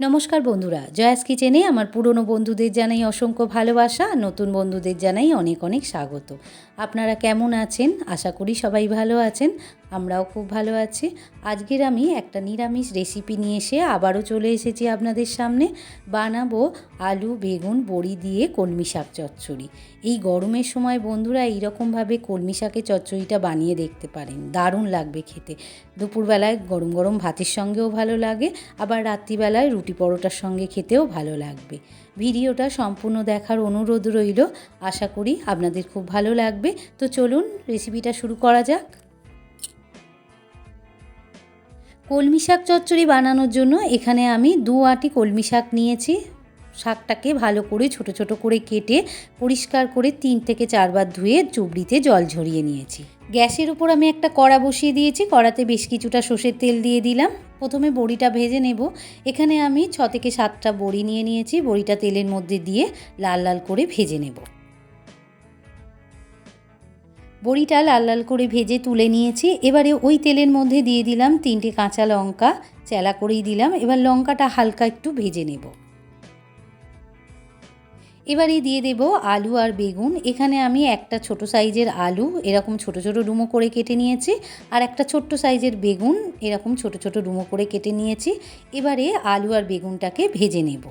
নমস্কার বন্ধুরা, জয়াস কিচেনে আমার পুরনো বন্ধুদের জানাই অসংখ্য ভালোবাসা, নতুন বন্ধুদের জানাই অনেক অনেক স্বাগত। আপনারা কেমন আছেন? আশা করি সবাই ভালো আছেন। আমরাও খুব ভালো আছি। আজকের আমি একটা নিরামিষ রেসিপি নিয়ে এসে আবারও চলে এসেছি আপনাদের সামনে। বানাবো আলু, বেগুন, বড়ি দিয়ে কলমি শাক চচ্চড়ি। এই গরমের সময় বন্ধুরা এইরকমভাবে কলমি শাকের চচ্চড়িটা বানিয়ে দেখতে পারেন। দারুণ লাগবে খেতে। দুপুরবেলায় গরম গরম ভাতের সঙ্গেও ভালো লাগে, আবার রাত্রিবেলায় রুটি পরোটার সঙ্গে খেতেও ভালো লাগবে। ভিডিওটা সম্পূর্ণ দেখার অনুরোধ রইল। আশা করি আপনাদের খুব ভালো লাগবে। তো চলুন রেসিপিটা শুরু করা যাক। কলমি শাক চচ্চড়ি বানানোর জন্য এখানে আমি দু আটি কলমি শাক নিয়েছি। শাকটাকে ভালো করে, ছোট ছোট করে কেটে, পরিষ্কার করে তিন থেকে চারবার ধুয়ে চুবড়িতে জল ঝরিয়ে নিয়েছি। গ্যাসের উপর আমি একটা কড়া বসিয়ে দিয়েছি। কড়াতে বেশ কিছুটা সর্ষের তেল দিয়ে দিলাম। প্রথমে বড়িটা ভেজে নেব। এখানে আমি ছ থেকে সাতটা বড়ি নিয়ে নিয়েছি। বড়িটা তেলের মধ্যে দিয়ে লাল লাল করে ভেজে নেব। বড়িটা লাল লাল করে ভেজে তুলে নিয়েছি। এবারে ওই তেলের মধ্যে দিয়ে দিলাম তিনটে কাঁচা লঙ্কা। চেলা করেই দিলাম। এবার লঙ্কাটা হালকা একটু ভেজে নেব। এবারে দিয়ে দেব আলু আর বেগুন। এখানে আমি একটা ছোট সাইজের আলু, এরকম ছোট ছোট ডুমো করে কেটে নিয়েছি। আর একটা ছোট্ট সাইজের বেগুন, এরকম ছোট ছোট ডুমো করে কেটে নিয়েছি। এবারে আলু আর বেগুনটাকে ভেজে নেব।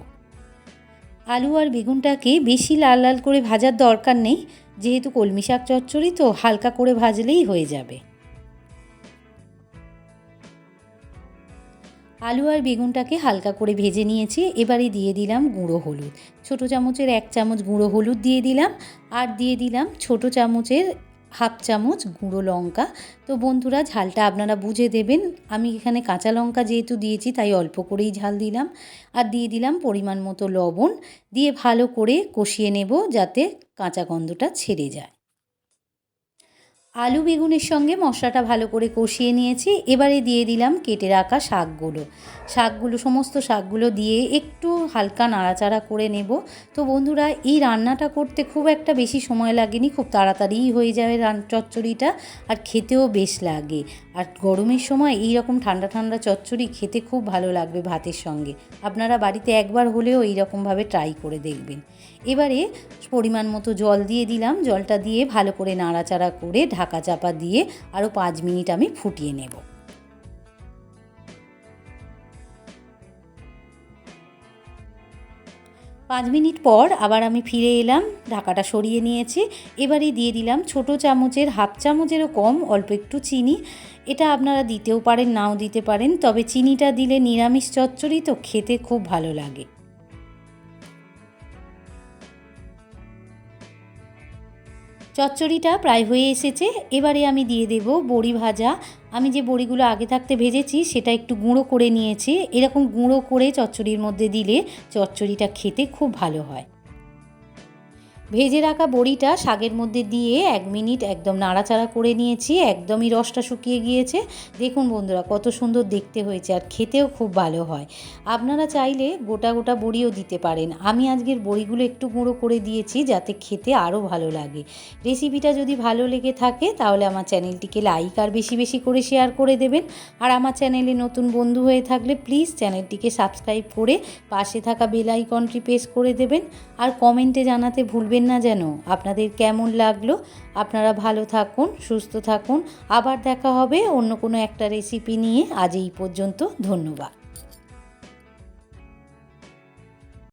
আলু আর বেগুনটাকে বেশি লাল লাল করে ভাজার দরকার নেই। যেহেতু কলমি শাক চচ্চড়ি তো হালকা করে ভাজলেই হয়ে যাবে। আলু আর বেগুনটাকে হালকা করে ভেজে নিয়েছি, এবারে দিয়ে দিলাম গুঁড়ো হলুদ। ছোট চামচের এক চামচ গুঁড়ো হলুদ দিয়ে দিলাম, আর দিয়ে দিলাম ছোট চামচের হাফ চামচ গুঁড়ো লঙ্কা। তো বন্ধুরা, ঝালটা আপনারা বুঝে দেবেন। আমি এখানে কাঁচা লঙ্কা যেহেতু দিয়েছি, তাই অল্প করেই ঝাল দিলাম। আর দিয়ে দিলাম পরিমাণ মতো লবণ। দিয়ে ভালো করে কষিয়ে নেব যাতে কাঁচা গন্ধটা ছেড়ে যায়। আলু বেগুনের সঙ্গে মশলাটা ভালো করে কষিয়ে নিয়েছি। এবারে দিয়ে দিলাম কেটে রাখা শাকগুলো। শাকগুলো, সমস্ত শাকগুলো দিয়ে একটু হালকা নাড়াচাড়া করে নেব। তো বন্ধুরা, এই রান্নাটা করতে খুব একটা বেশি সময় লাগেনি, খুব তাড়াতাড়িই হয়ে যাবে রান, চচ্চড়িটা, আর খেতেও বেশ লাগে। আর গরমের সময় এই রকম ঠান্ডা ঠান্ডা চচ্চড়ি খেতে খুব ভালো লাগবে ভাতের সঙ্গে। আপনারা বাড়িতে একবার হলেও এইরকমভাবে ট্রাই করে দেখবেন। এবারে পরিমাণ মতো জল দিয়ে দিলাম। জলটা দিয়ে ভালো করে নাড়াচাড়া করে ঢাকা চাপা দিয়ে আরও পাঁচ মিনিট আমি ফুটিয়ে নেব। পাঁচ মিনিট পর আবার আমি ফিরে এলাম, ঢাকাটা সরিয়ে নিয়েছি। এবারে দিয়ে দিলাম ছোট চামচের, হাফ চামচেরও কম, অল্প একটু চিনি। এটা আপনারা দিতেও পারেন, নাও দিতে পারেন, তবে চিনিটা দিলে নিরামিষ চচ্চড়ি তো খেতে খুব ভালো লাগে। চচ্চড়িটা প্রায় হয়ে এসেছে। এবারে আমি দিয়ে দেব বড়ি ভাজা। আমি যে বড়িগুলো আগে থাকতে ভেজেছি, সেটা একটু গুঁড়ো করে নিয়েছি। এরকম গুঁড়ো করে চচ্চড়ির মধ্যে দিলে চচ্চড়িটা খেতে খুব ভালো হয়। ভেজে রাখা বড়িটা শাকের মধ্যে দিয়ে এক মিনিট একদম নাড়াচাড়া করে নিয়েছি, একদমই রসটা শুকিয়ে গিয়েছে। দেখুন বন্ধুরা, কত সুন্দর দেখতে হয়েছে আর খেতেও খুব ভালো হয়। আপনারা চাইলে গোটা গোটা বড়িও দিতে পারেন। আমি আজকের বড়িগুলো একটু গুঁড়ো করে দিয়েছি যাতে খেতে আরও ভালো লাগে। রেসিপিটা যদি ভালো লেগে থাকে তাহলে আমার চ্যানেলটিকে লাইক আর বেশি বেশি করে শেয়ার করে দেবেন। আর আমার চ্যানেলে নতুন বন্ধু হয়ে থাকলে প্লিজ চ্যানেলটিকে সাবস্ক্রাইব করে পাশে থাকা বেল আইকনটি প্রেস করে দেবেন। আর কমেন্টে জানাতে ভুলবেন ভুলবেন না যেন। আপনাদের কেমন লাগল? আপনারা ভালো থাকুন, সুস্থ থাকুন। আবার দেখা হবে অন্য কোনো একটা রেসিপি নিয়ে। আজ এই পর্যন্ত ধন্যবাদ।